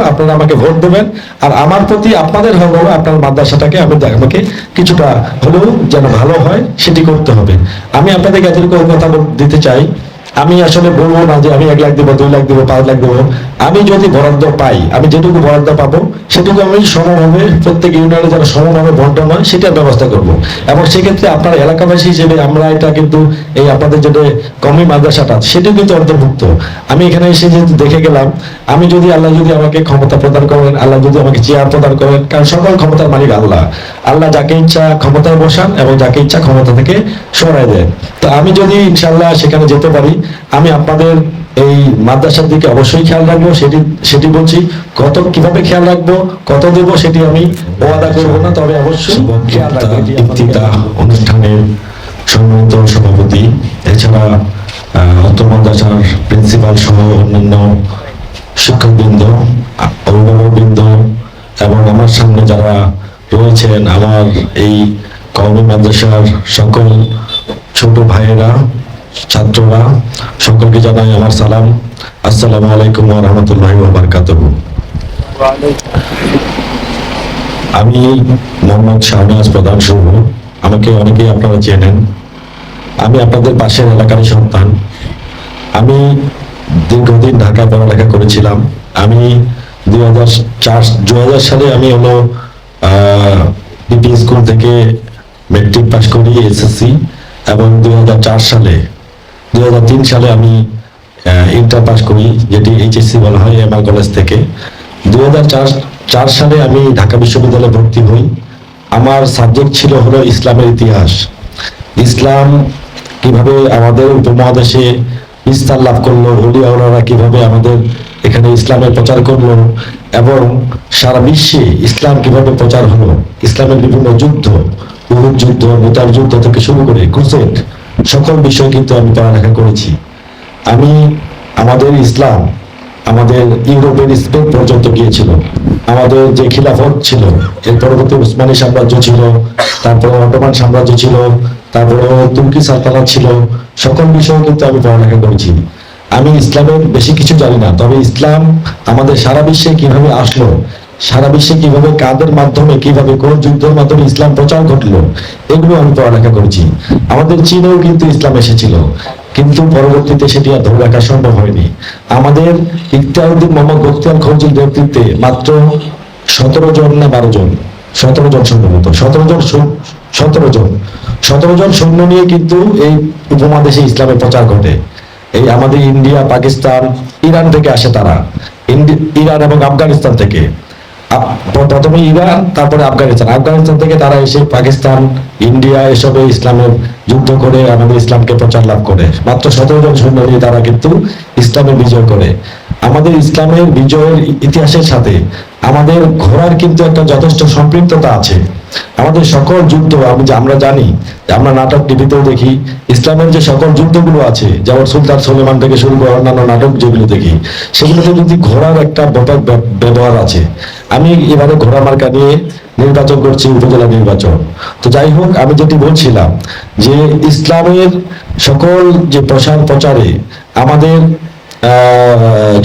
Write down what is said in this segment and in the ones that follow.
আপনারা আমাকে ভোট দেবেন। আর আমার প্রতি আপনাদের হলো আপনার মাদ্রাসাটাকে আমি আমাকে কিছুটা হলেও যেন ভালো হয়, সেটি করতে হবে। আমি আপনাদের এতটুকু কথা দিতে চাই আমি আসলে বলব না যে আমি এক লাখ দেবো, দুই লাখ দেবো, পাঁচ লাখ দেবো। আমি যদি বরাদ্দ পাই, আমি যেটুকু বরাদ্দ পাবো, সেটুকু আমি সমভাবে প্রত্যেক ইউনিয়নে যারা সমভাবে বন্টন হয় সেটার ব্যবস্থা করব। এবং সেক্ষেত্রে আপনার এলাকাবাসী হিসেবে আমরা এটা কিন্তু এই আপনাদের যেটা কমি মাদ্রাসাটা, সেটাও কিন্তু অন্তর্ভুক্ত। আমি এখানে এসে যেহেতু দেখে গেলাম, আমি যদি আল্লাহ যদি আমাকে ক্ষমতা প্রদান করেন, আল্লাহ যদি আমাকে চেয়ার প্রদান করেন, কারণ সকল ক্ষমতার মালিক আল্লাহ। আল্লাহ যাকে ইচ্ছা ক্ষমতায় বসান এবং যাকে ইচ্ছা ক্ষমতা থেকে সরাই দেন। তো আমি যদি ইনশাল্লাহ সেখানে যেতে পারি আমি আপনাদের এই মাদ্রাসার দিকে অবশ্যই খেয়াল রাখব সেটি সেটি বলছি কত কীভাবে খেয়াল রাখব কত দেবো সেটি আমি ওয়াদা করব না তবে অবশ্যই খেয়াল রাখব অনুষ্ঠানের সম্মানিত সভাপতি এছাড়া মাদ্রাসার প্রিন্সিপাল সহ অন্যান্য শিক্ষকবৃন্দ অভিভাবকবৃন্দ এবং আমার সামনে যারা রয়েছেন আমার এই কওমি মাদ্রাসার সকল ছোট ভাইয়েরা ছাত্ররা, সকলকে জানাই আমার সালাম। আসসালামু আলাইকুম রাহমাতুল্লাহি ওয়া বারাকাতুহু। আমি মোহাম্মদ শাহনাজ প্রধান শুভ। আমাকে অনেকেই আপনারা চেনেন। আমি আপনাদের পাশের এলাকারই সন্তান। আমি দীর্ঘদিন ঢাকায় পড়ালেখা করেছিলাম। আমি দুই হাজার চার, দুই হাজার সালে আমি হলো বিপি স্কুল থেকে মেট্রিক পাস করি এসএসসি এবং দুই হাজার চার সালে দুই হাজার তিন সালে আমি ইন্টার পাস করি, যেটি এইচএসসি বলা হয় এমআর কলেজ থেকে। হাজার চার সালে আমি ঢাকা বিশ্ববিদ্যালয়ে ভর্তি হই। আমার সাবজেক্ট ছিল হলো ইসলামের ইতিহাস। ইসলাম কীভাবে আমাদের উপমহাদেশে বিস্তার লাভ করল হলিয়াওয়ালারা কীভাবে আমাদের এখানে ইসলামের প্রচার করল, এবং সারা বিশ্বে ইসলাম কীভাবে প্রচার হলো, ইসলামের বিভিন্ন যুদ্ধ, উহুদ যুদ্ধ, মোতার যুদ্ধ থেকে শুরু করে, ক্রুসেড সকল বিষয় কিন্তু আমি পড়ালেখা করেছি। আমি আমাদের ইসলাম, আমাদের ইউরোপের স্পেন পর্যন্ত গিয়েছিল। আমাদের যে খিলাফত ছিল, এর পরবর্তী উসমানী সাম্রাজ্য ছিল, তারপরে অটোমান সাম্রাজ্য ছিল, তারপরে তুর্কি সালতানাত ছিল, সকল বিষয়ে কিন্তু আমি পড়ালেখা করেছি। আমি ইসলামের বেশি কিছু জানি না, তবে ইসলাম আমাদের সারা বিশ্বে কীভাবে আসলো সারা বিশ্বে কীভাবে কাদের মাধ্যমে, কীভাবে কোন যুদ্ধের মাধ্যমে ইসলাম প্রচার ঘটলো, এগুলো আমি পড়ালেখা করেছি। আমাদের চীনেও কিন্তু ইসলাম এসেছিল, কিন্তু পরবর্তীতে সেটি আর ধরে রাখা সম্ভব হয়নি। আমাদের ইকতাউদ্দিন মোহাম্মদ বখতিয়ার খলজির নেতৃত্বে মাত্র সতেরো জন না বারো জন? সতেরো জন সম্ভবত সতেরো জন সতেরো জন। সতেরো জন সৈন্য নিয়ে কিন্তু এই উপমহাদেশে ইসলামের প্রচার ঘটে। এই আমাদের ইন্ডিয়া, পাকিস্তান, ইরান থেকে আসে তারা। ইরান এবং আফগানিস্তান থেকে। প্রথমে ইরান, তারপরে আফগানিস্তান। আফগানিস্তান থেকে তারা এসে পাকিস্তান, ইন্ডিয়া এসবে ইসলামের যুদ্ধ করে, আমাদের ইসলামকে প্রচার লাভ করে। মাত্র সতেরো জন সৈন্য দিয়ে তারা কিন্তু ইসলামের বিজয় করে। আমাদের ইসলামের বিজয়ের ইতিহাসের সাথে আমাদের ঘোড়ার কিন্তু একটা যথেষ্ট সম্পৃক্ততা আছে। আমাদের সকল যুদ্ধ, আমি আমরা জানি আমরা নাটক টিভিতেও দেখি, ইসলামের যে সকল যুদ্ধগুলো আছে, যেমন সুলতান সুলেমান থেকে শুরু করে অন্যান্য নাটক যেগুলো দেখি, সেগুলোতে যদি ঘোড়ার একটা ব্যাপক ব্যবহার আছে, আমি এবারে ঘোড়া মার্কা নিয়ে নির্বাচন করছি, উপজেলা নির্বাচন। তো যাই হোক, আমি যেটি বলছিলাম যে, ইসলামের সকল যে প্রসার প্রচারে আমাদের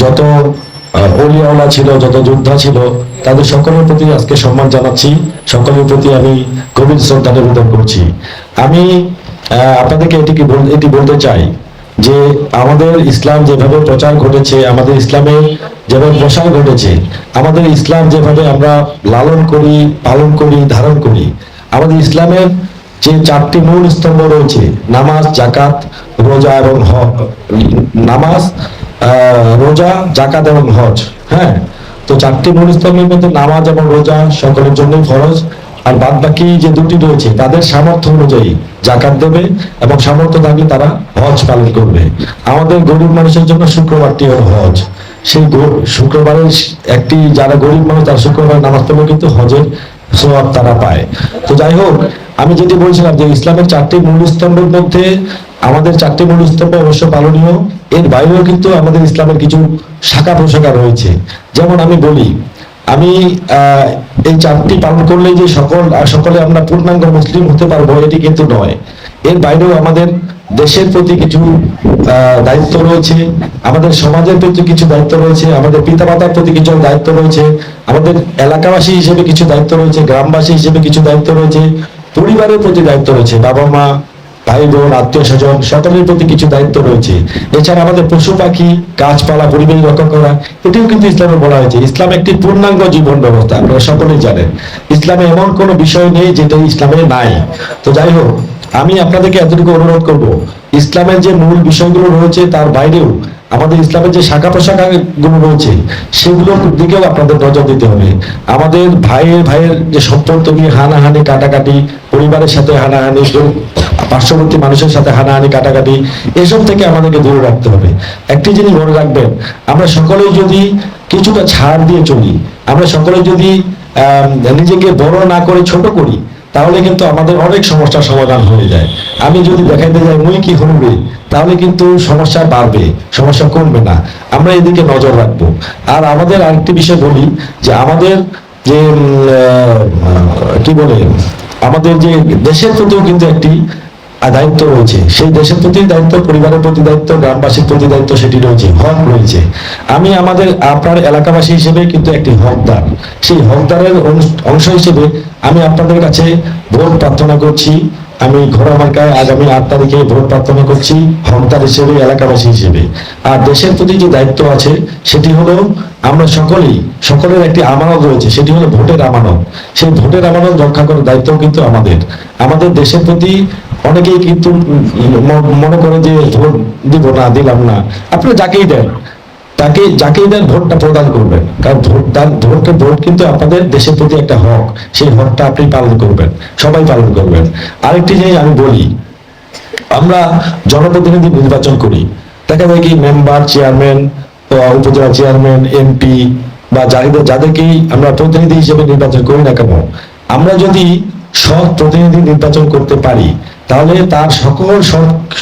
যত আহ, অলিয়াওয়ালা ছিল যত যোদ্ধা ছিল তাদের সকলের প্রতি আজকে সম্মান জানাচ্ছি। সকলের প্রতি আমি গভীর শ্রদ্ধা নিবেদন করছি। আমি আপনাদেরকে এটিকে এটি বলতে চাই যে আমাদের ইসলাম যেভাবে প্রচার ঘটেছে আমাদের ইসলামের যেভাবে প্রসার ঘটেছে আমাদের ইসলাম যেভাবে আমরা লালন করি পালন করি ধারণ করি আমাদের ইসলামের যে চারটি মূল স্তম্ভ রয়েছে নামাজ জাকাত রোজা এবং হজ নামাজ রোজা জাকাত এবং হজ হ্যাঁ? তো চারটি মূল মধ্যে নামাজ এবং রোজা সকলের জন্যই ফরজ। আর বাদ বাকি যে দুটি রয়েছে, তাদের সামর্থ্য অনুযায়ী জাকাত দেবে এবং সামর্থ্য থাকলে তারা হজ পালন করবে। আমাদের গরিব মানুষের জন্য শুক্রবারটি হজ। সেই শুক্রবারের একটি যারা গরিব মানুষ, তারা শুক্রবার নামাজ পড়লে কিন্তু হজের সোয়াব তারা পায়। তো যাই হোক, আমি যেটি বলছিলাম যে ইসলামের চারটি মূল স্তম্ভের মধ্যে আমাদের চারটি মূল স্তম্ভ অবশ্য পালনীয়। এর বাইরেও কিন্তু আমাদের ইসলামের কিছু শাখা প্রশাখা রয়েছে। যেমন আমি বলি, আমি এই চারটি পালন করলে যে সকল সকলে আমরা পূর্ণাঙ্গ মুসলিম হতে পারব, এটি কিন্তু নয়। এর বাইরেও আমাদের দেশের প্রতি কিছু দায়িত্ব রয়েছে, আমাদের সমাজের প্রতি কিছু দায়িত্ব রয়েছে, আমাদের পিতামাতার প্রতি কিছু দায়িত্ব রয়েছে, আমাদের এলাকাবাসী হিসেবে কিছু দায়িত্ব রয়েছে, গ্রামবাসী হিসেবে কিছু দায়িত্ব রয়েছে, পরিবারের প্রতি দায়িত্ব রয়েছে বাবা মা ভাই বোন, আত্মীয় স্বজন, সকলের প্রতি কিছু দায়িত্ব রয়েছে। এছাড়া আমাদের পশু পাখি, গাছপালা পরিবেশ রক্ষা করা, এটিও কিন্তু ইসলামে বলা হয়েছে। ইসলাম একটি পূর্ণাঙ্গ জীবন ব্যবস্থা, আপনারা সকলেই জানেন। ইসলামে এমন কোনো বিষয় নেই যেটা ইসলামে নাই। তো যাই হোক, আমি আপনাদেরকে এতটুকু অনুরোধ করব, ইসলামের যে মূল বিষয়গুলো রয়েছে তার বাইরেও আমাদের ইসলামের যে শাখা প্রশাখা গুলো রয়েছে, সেগুলোর দিকেও আপনাদের নজর দিতে হবে। আমাদের ভাইয়ের ভাইয়ের যে সম্পর্ক নিয়ে হানাহানি, কাটাকাটি, পরিবারের সাথে হানাহানি পার্শ্ববর্তী মানুষের সাথে হানাহানি, কাটাকাটি, এসব থেকে আমাদেরকে দূরে রাখতে হবে। একটি জিনিস মনে রাখবেন, আমরা সকলেই যদি কিছুটা ছাড় দিয়ে চলি, আমরা সকলে যদি নিজেকে বড় না করে ছোট করি, তাহলে কিন্তু আমাদের অনেক সমস্যার সমাধান হয়ে যায়। আমি যদি দেখাইতে যাই মুই কি হইবে, তাহলে কিন্তু সমস্যা বাড়বে, সমস্যা কমবে না। আমরা এদিকে নজর রাখব। আর আমাদের আরেকটি বিষয় বলি, যে আমাদের যে কি বলে, আমাদের যে দেশের প্রতিও কিন্তু একটি দায়িত্ব রয়েছে। সেই দেশের প্রতি দায়িত্ব, পরিবারের প্রতি দায়িত্ব, গ্রামবাসীর প্রতি দায়িত্ব, সেটি রয়েছে, হক রয়েছে। আমি আমাদের, আপনার এলাকাবাসী হিসেবে কিন্তু একটি হকদার। সেই হকদারের অংশ হিসেবে আমি আপনাদের কাছে ভোট প্রার্থনা করছি। আমি ঘোড়া মার্কায় আগামী আট তারিখে ভোট প্রার্থনা করছি, হকদার হিসেবে, এলাকাবাসী হিসেবে। আর দেশের প্রতি যে দায়িত্ব আছে, সেটি হলো আমরা সকলেই, সকলের একটি আমানত রয়েছে, সেটি হলো ভোটের আমানত। সেই ভোটের আমানত রক্ষা করার দায়িত্ব কিন্তু আমাদের। আমাদের দেশের প্রতি অনেকেই কিন্তু মনে করে যে ভোট দিব না, দিলাম না। আপনারা যাকেই দেন, তাকে, যাকেই দেন ভোটটা প্রদান করবেন। কারণ ভোট দান ভোটকে ভোট কিন্তু আপনাদের দেশের প্রতি একটা হক। সেই হকটা আপনি পালন করবেন, সবাই পালন করবেন। আরেকটি জিনিস আমি বলি, আমরা জনপ্রতিনিধি নির্বাচন করি। দেখা যায় কি member, chairman upazila chairman, MP বা যাদের, যাদেরকেই আমরা প্রতিনিধি হিসেবে নির্বাচন করি না কেন, আমরা যদি সৎ প্রতিনিধি নির্বাচন করতে পারি তাহলে তার সকল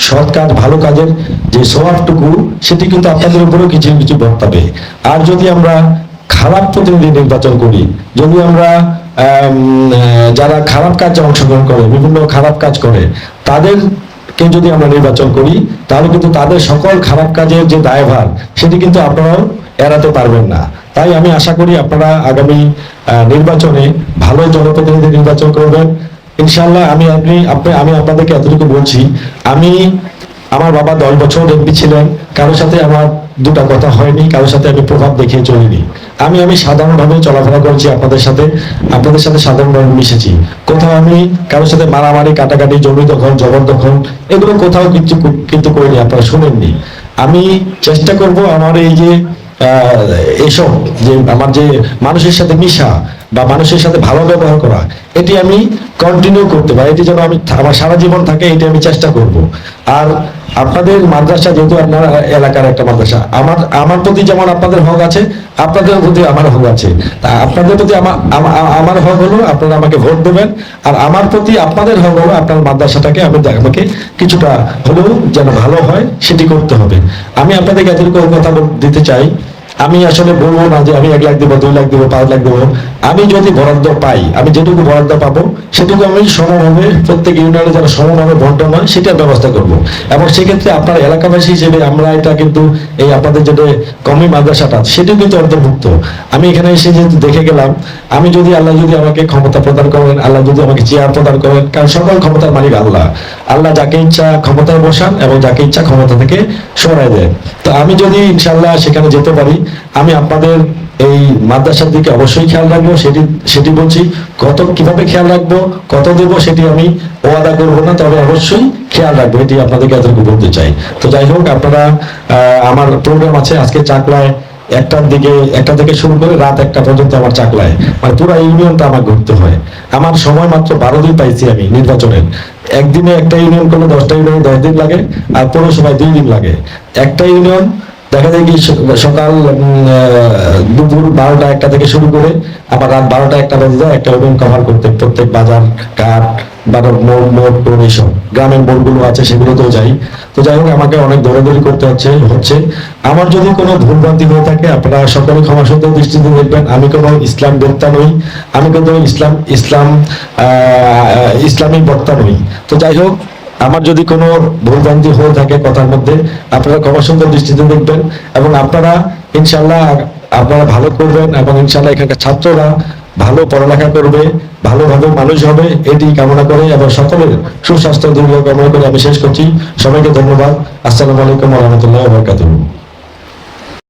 সৎ কাজ, ভালো কাজের যে স্বভাবটুকু সেটি কিন্তু আপনাদের উপরেও কিছু কিছু বর্তাবে। আর যদি আমরা খারাপ প্রতিনিধি নির্বাচন করি, যদি আমরা যারা খারাপ কাজে অংশগ্রহণ করে, বিভিন্ন খারাপ কাজ করে তাদের কে যদি আমরা নির্বাচন করি, তাহলে কিন্তু তাদের সকল খারাপ কাজের যে দায়ভার, সেটি কিন্তু আপনারাও এড়াতে পারবেন না। তাই আমি আশা করি আপনারা আগামী নির্বাচনে ভালো জনপ্রতিনিধি নির্বাচন করবেন। ইনশাল্লাহ আমি আপনি আপনি, আমি আপনাদেরকে এতটুকু বলছি, আমি আমার বাবা দশ বছর এমপি ছিলেন, কারোর সাথে আমার দুটা কথা হয়নি, কারোর সাথে আমি প্রভাব দেখিয়ে চলিনি। আমি আমি সাধারণভাবে চলাফেরা করছি আপনাদের সাথে আপনাদের সাথে সাধারণভাবে মিশেছি। কোথাও আমি কারোর সাথে মারামারি, কাটাকাটি, জমি দখল জবরদখল এগুলো কোথাও কিছু কিন্তু করিনি, আপনারা শুনেননি। আমি চেষ্টা করব আমার এই যে এইসব যে আমার যে মানুষের সাথে মিশা বা মানুষের সাথে ভালো ব্যবহার করা, এটি আমি কন্টিনিউ করতে পারি। এটি যেন আমি আমার সারা জীবন থাকে, এটি আমি চেষ্টা করব। আর আপনাদের মাদ্রাসা যেহেতু আপনার এলাকার একটা মাদ্রাসা, আমার আমার প্রতি যেমন আপনাদের হক আছে, আপনাদের প্রতি আমার হক আছে। তা আপনাদের প্রতি আমার আমার হক হলো আপনারা আমাকে ভোট দেবেন, আর আমার প্রতি আপনাদের হক হলো আপনার মাদ্রাসাটাকে আমি আমাকে কিছুটা হলেও যেন ভালো হয়, সেটি করতে হবে। আমি আপনাদেরকে এতটুকু কথা দিতে চাই আমি আসলে বলব না যে আমি এক লাখ দেবো, দুই লাখ দেবো, পাঁচ লাখ দেবো। আমি যদি বরাদ্দ পাই, আমি যেটুকু বরাদ্দ পাবো, সেটুকু আমি সমভাবে প্রত্যেক ইউনিয়নে যারা সমভাবে বন্টন হয়, সেটার ব্যবস্থা করব। এবং সেক্ষেত্রে আপনার এলাকাবাসী হিসেবে আমরা এটা কিন্তু এই আপনাদের যেটা কমি মাদ্রাসাটা সেটিও কিন্তু অন্তর্ভুক্ত। আমি এখানে এসে যেহেতু দেখে গেলাম, আমি যদি আল্লাহ যদি আমাকে ক্ষমতা প্রদান করেন, আল্লাহ যদি আমাকে চেয়ার প্রদান করেন, কারণ সকল ক্ষমতার মালিক আল্লাহ। আল্লাহ যাকে ইচ্ছা ক্ষমতায় বসান এবং যাকে ইচ্ছা ক্ষমতা থেকে সরাই দেন। তো আমি যদি ইনশাল্লাহ সেখানে যেতে পারি, আমি আপনাদের এই মাদ্রাসার দিকে অবশ্যই খেয়াল রাখব। সেটি সেটি বলছি, কত কীভাবে খেয়াল রাখব, কত দেবো সেটি আমি ওয়াদা করব না, তবে অবশ্যই খেয়াল রাখব, এটি আপনাদেরকে এতটুকু বলতে চাই। তো যাই হোক, আপনারা আমার প্রোগ্রাম আছে আজকে চাকলায় একটার দিকে, একটা থেকে শুরু করে রাত একটা পর্যন্ত আমার চাকলায়। মানে পুরো ইউনিয়নটা আমার ঘুরতে হয়। আমার সময় মাত্র বারো দিন পাইছি আমি নির্বাচনের। একদিনে একটা ইউনিয়ন করলে দশটা ইউনিয়ন দশ দিন লাগে, আর পুরো পৌরসভায় দুই দিন লাগে। একটা ইউনিয়ন দেখা যায় কি সকাল দুপুর বারোটা একটা থেকে শুরু করে আবার রাত বারোটা একটা বাজে যায়, একটা ইউনিয়ন কভার করতে, প্রত্যেক বাজার ঘাট বা মোড় মোড় টোড় এইসব। গ্রামের মোড়গুলো আছে, সেগুলোতেও যাই। তো যাই হোক, আমাকে অনেক দৌড়াদৌড়ি করতে হচ্ছে হচ্ছে। আমার যদি কোনো ভুলভ্রান্তি হয়ে থাকে, আপনারা সকলে ক্ষমা সুন্দর দৃষ্টিতে দেখবেন। আমি কোনো ইসলাম বক্তা নই, আমি কিন্তু ইসলাম ইসলাম ইসলামী বক্তা নই। তো যাই হোক আমার যদি কোনো ভুলভ্রান্তি হয়ে থাকে কথার মধ্যে, আপনারা ক্ষমা সুন্দর দৃষ্টিতে দেখবেন এবং আপনারা ইনশাল্লাহ আপনারা ভালো করবেন এবং ইনশাল্লাহ এখানকার ছাত্ররা ভালো পড়ালেখা করবে, ভালোভাবে মানুষ হবে, এটি কামনা করে এবং সকলের সুস্বাস্থ্য দীর্ঘ কামনা করে আমি শেষ করছি। সবাইকে ধন্যবাদ। আসসালামু আলাইকুম রহমতুল্লাহ বরকাতুহ।